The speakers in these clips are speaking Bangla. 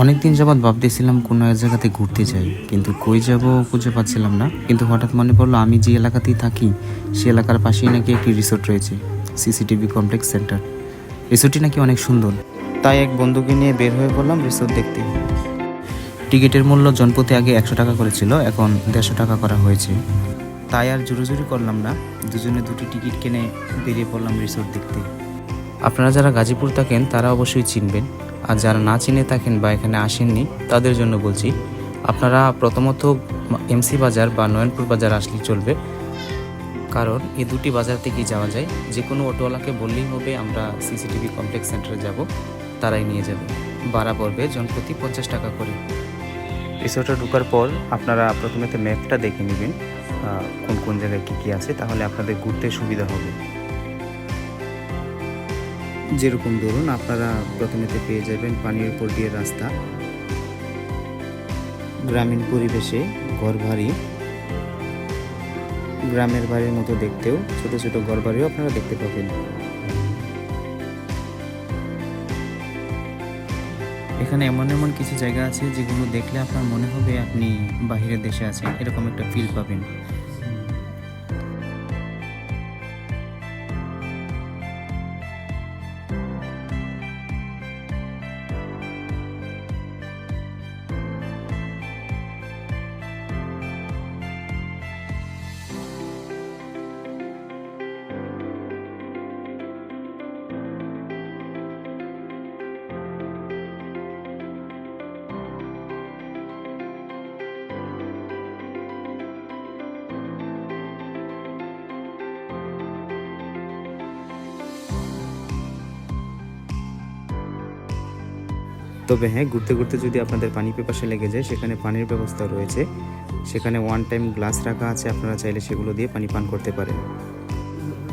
অনেক দিন যাবৎ ভাবতেছিলাম কোনো এক জায়গাতে ঘুরতে যাই, কিন্তু কই যাব খুঁজে পাচ্ছিলাম না। কিন্তু হঠাৎ মনে পড়ল আমি যে এলাকাতেই থাকি, সে এলাকার পাশেই নাকি একটি রিসোর্ট রয়েছে, সিসিটিভি কমপ্লেক্স সেন্টার। রিসোর্টটি নাকি অনেক সুন্দর। তাই এক বন্ধুকে নিয়ে বের হয়ে পড়লাম রিসোর্ট দেখতে। টিকিটের মূল্য জনপতি আগে একশো টাকা করেছিল, এখন দেড়শো টাকা করা হয়েছে। তাই আর জোরাজুরি করলাম না, দুজনে দুটি টিকিট কিনে বেরিয়ে পড়লাম রিসোর্ট দেখতে। আপনারা যারা গাজীপুর থাকেন, তারা অবশ্যই চিনবেন আর যারা না চিনে থাকেন বা এখানে আসেননি, তাদের জন্য বলছি, আপনারা প্রথমত এমসি বাজার বা নয়নপুর বাজার আসলে চলবে। কারণ এই দুটি বাজার থেকেই যাওয়া যায়। যে কোনো অটোওয়ালাকে বললেই হবে, আমরা সিসিটিভি কমপ্লেক্স সেন্টারে যাব, তারাই নিয়ে যাবে। ভাড়া পড়বে জনপ্রতি পঞ্চাশ টাকা করে। রিসোর্টে ঢুকার পর আপনারা প্রথমেতে ম্যাপটা দেখে নেবেন কোন কোন জায়গায় কী কী আছে, তাহলে আপনাদের ঘুরতে সুবিধা হবে। যেরকম ধরুন আপনারা প্রথমেতে পেয়ে যাবেন পানির উপর দিয়ে রাস্তা। গ্রামীণ পরিবেশে ঘর বাড়ি। গ্রামের বাড়ির মতো দেখতেও ছোট ছোট ঘর বাড়িও আপনারা দেখতে পাবেন। এখানে এমন এমন কিছু জায়গা আছে যেগুলো দেখলে আপনার মনে হবে আপনি বাহিরের দেশে আছেন, এরকম একটা ফিল পাবেন। তবে হ্যাঁ ঘুরতে ঘুরতে যদি আপনাদের পানি পেপাসে লেগে যায়, সেখানে পানির ব্যবস্থা রয়েছে। সেখানে ওয়ান টাইম গ্লাস রাখা আছে, আপনারা চাইলে সেগুলো দিয়ে পানি পান করতে পারেন।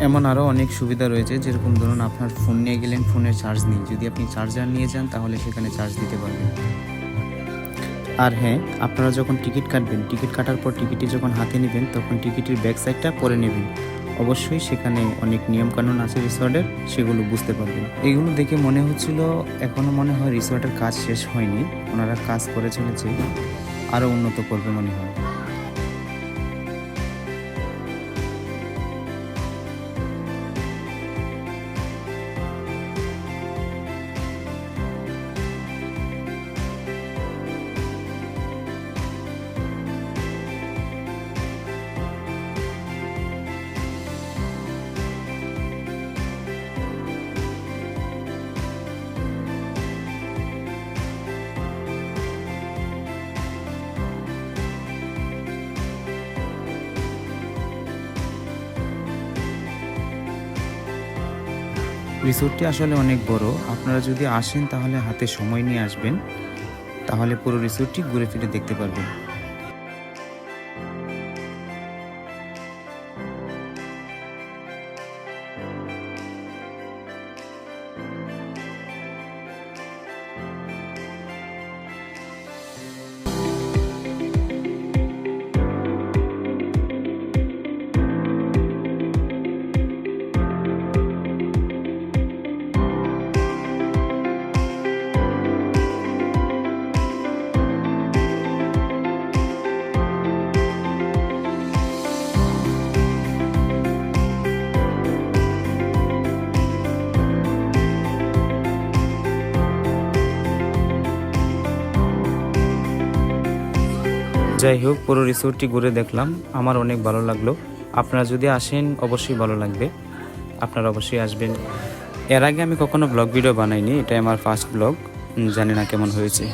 এমন আরও অনেক সুবিধা রয়েছে, যেরকম ধরুন আপনার ফোন নিয়ে গেলেন ফোনের চার্জ নেই। যদি আপনি চার্জার নিয়ে যান, তাহলে সেখানে চার্জ দিতে পারবেন। আর হ্যাঁ আপনারা যখন টিকিট কাটবেন টিকিট কাটার পর টিকিটটি যখন হাতে নেবেন, তখন টিকিটের ব্যাক সাইডটা পরে নেবেন। অবশ্যই সেখানে অনেক নিয়মকানুন আছে রিসর্টের, সেগুলো বুঝতে পারবেন। এগুলো দেখে মনে হচ্ছিল এখনও মনে হয় রিসর্টের কাজ শেষ হয়নি। ওনারা কাজ করে চলেছে আরও উন্নত করবে মনে হয়। রিসোর্টটি আসলে অনেক বড়। আপনারা যদি আসেন তাহলে হাতে সময় নিয়ে আসবেন। তাহলে পুরো রিসোর্টটি ঘুরে ফিরে দেখতে পারবেন। যাই হোক, পুরো রিসোর্টটি ঘুরে দেখলাম। আমার অনেক ভালো লাগল। আপনারা যদি আসেন, অবশ্যই ভালো লাগবে। আপনারা অবশ্যই আসবেন। এর আগে আমি কখনো ব্লগ ভিডিও বানাইনি, এটাই আমার ফার্স্ট ব্লগ জানি না কেমন হয়েছে।